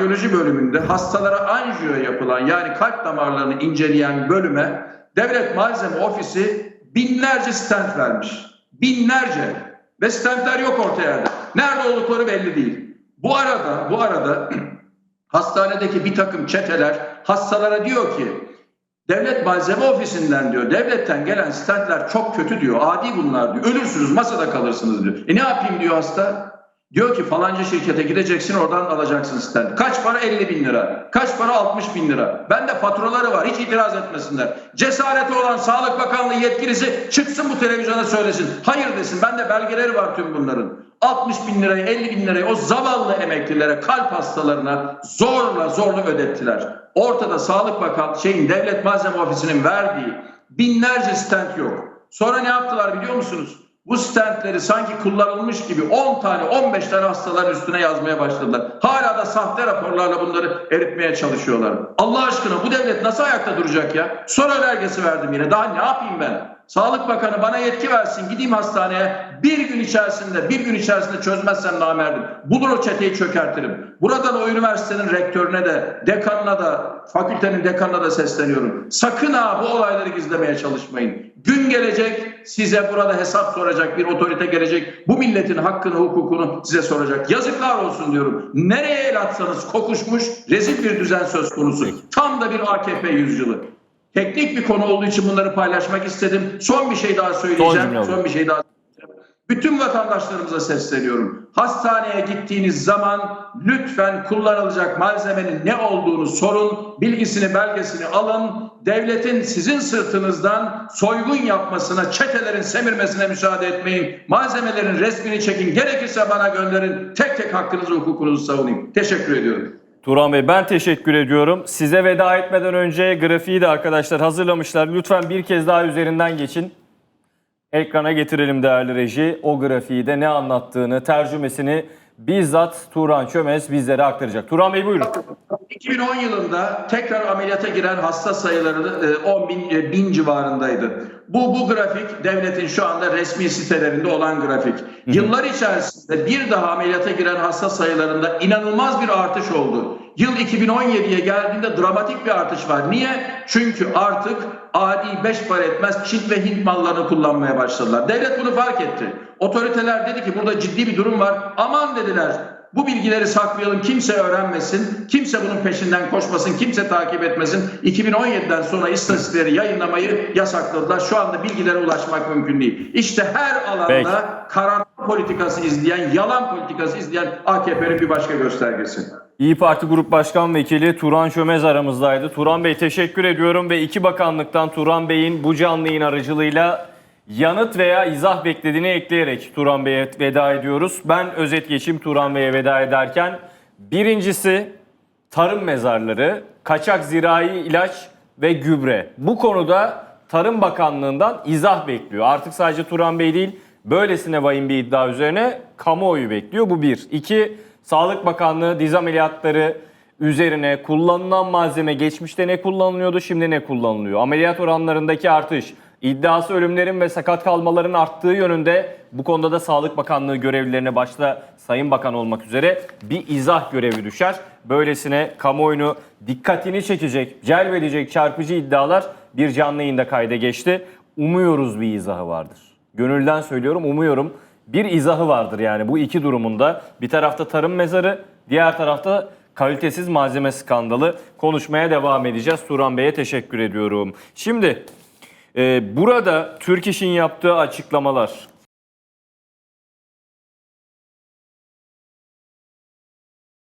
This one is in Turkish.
kardiyoloji bölümünde hastalara anjiyo yapılan yani kalp damarlarını inceleyen bölüme devlet malzeme ofisi binlerce stent vermiş. Binlerce. Ve stentler yok ortaya. Nerede oldukları belli değil. Bu arada, bu arada hastanedeki bir takım çeteler hastalara diyor ki devlet malzeme ofisinden diyor devletten gelen stentler çok kötü diyor adi bunlar diyor ölürsünüz masada kalırsınız diyor. E ne yapayım diyor hasta diyor ki falanca şirkete gideceksin oradan alacaksın stent. Kaç para 50 bin lira kaç para 60 bin lira ben de faturaları var hiç itiraz etmesinler. Cesareti olan Sağlık Bakanlığı yetkilisi çıksın bu televizyona söylesin hayır desin ben de belgeleri var tüm bunların. 60 bin lirayı 50 bin lirayı o zavallı emeklilere kalp hastalarına zorla zorla ödettiler. Ortada Sağlık Bakan şeyin devlet malzeme ofisinin verdiği binlerce stent yok. Sonra ne yaptılar biliyor musunuz? Bu stentleri sanki kullanılmış gibi 10 tane 15 tane hastaların üstüne yazmaya başladılar. Hala da sahte raporlarla bunları eritmeye çalışıyorlar. Allah aşkına bu devlet nasıl ayakta duracak ya? Son önergesi verdim yine. Daha ne yapayım ben? Sağlık Bakanı bana yetki versin gideyim hastaneye bir gün içerisinde bir gün içerisinde çözmezsem namerdim. Bulur o çeteyi çökertirim. Buradan o üniversitenin rektörüne de dekanına da fakültenin dekanına da sesleniyorum. Sakın ha bu olayları gizlemeye çalışmayın. Gün gelecek size burada hesap soracak bir otorite gelecek. Bu milletin hakkını hukukunu size soracak. Yazıklar olsun diyorum. Nereye el atsanız kokuşmuş rezil bir düzen söz konusu. Tam da bir AKP yüzyılı. Teknik bir konu olduğu için bunları paylaşmak istedim. Son bir şey daha Son söyleyeceğim. Son, alayım. bir şey daha. Bütün vatandaşlarımıza sesleniyorum. Hastaneye gittiğiniz zaman lütfen kullanılacak malzemenin ne olduğunu sorun, bilgisini, belgesini alın. Devletin sizin sırtınızdan soygun yapmasına, çetelerin semirmesine müsaade etmeyin. Malzemelerin resmini çekin. Gerekirse bana gönderin. Tek tek hakkınızı, hukukunuzu savunayım. Teşekkür ediyorum. Turan Bey ben teşekkür ediyorum. Size veda etmeden önce grafiği de arkadaşlar hazırlamışlar. Lütfen bir kez daha üzerinden geçin. Ekrana getirelim değerli reji. O grafiği de ne anlattığını, tercümesini bizzat Turan Çömez bizlere aktaracak. Turan Bey buyurun. 2010 yılında tekrar ameliyata giren hasta sayıları e, 10 bin, e, bin civarındaydı. Bu, bu grafik devletin şu anda resmi sitelerinde olan grafik. Yıllar içerisinde bir daha ameliyata giren hasta sayılarında inanılmaz bir artış oldu. Yıl 2017'ye geldiğinde dramatik bir artış var. Niye? Çünkü artık adi beş para etmez Çin ve Hint mallarını kullanmaya başladılar. Devlet bunu fark etti. Otoriteler dedi ki burada ciddi bir durum var. Aman dediler bu bilgileri saklayalım, kimse öğrenmesin, kimse bunun peşinden koşmasın, kimse takip etmesin. 2017'den sonra istatistikleri yayınlamayı yasakladılar. Şu anda bilgilere ulaşmak mümkün değil. İşte her alanda Peki. karanlık politikası izleyen, yalan politikası izleyen AKP'nin bir başka göstergesi. İyi Parti Grup Başkan Vekili Turan Çömez aramızdaydı. Turan Bey teşekkür ediyorum ve iki bakanlıktan Turan Bey'in bu canlı yayın aracılığıyla yanıt veya izah beklediğini ekleyerek Turan Bey'e veda ediyoruz. Ben özet geçeyim Turan Bey'e veda ederken. Birincisi tarım mezarları, kaçak zirai ilaç ve gübre. Bu konuda Tarım Bakanlığı'ndan izah bekliyor. Artık sadece Turan Bey değil, böylesine vahim bir iddia üzerine kamuoyu bekliyor. Bu bir. İki, Sağlık Bakanlığı diz ameliyatları üzerine kullanılan malzeme geçmişte ne kullanılıyordu, şimdi ne kullanılıyor? Ameliyat oranlarındaki artış, iddiası ölümlerin ve sakat kalmaların arttığı yönünde bu konuda da Sağlık Bakanlığı görevlilerine başta Sayın Bakan olmak üzere bir izah görevi düşer. Böylesine kamuoyunu dikkatini çekecek, celbedecek çarpıcı iddialar bir canlı yayında kayda geçti. Umuyoruz bir izahı vardır. Gönülden söylüyorum umuyorum bir izahı vardır yani bu iki durumunda. Bir tarafta tarım mezarı, diğer tarafta kalitesiz malzeme skandalı. Konuşmaya devam edeceğiz. Turan Bey'e teşekkür ediyorum. Şimdi e, burada Türk İş'in yaptığı açıklamalar,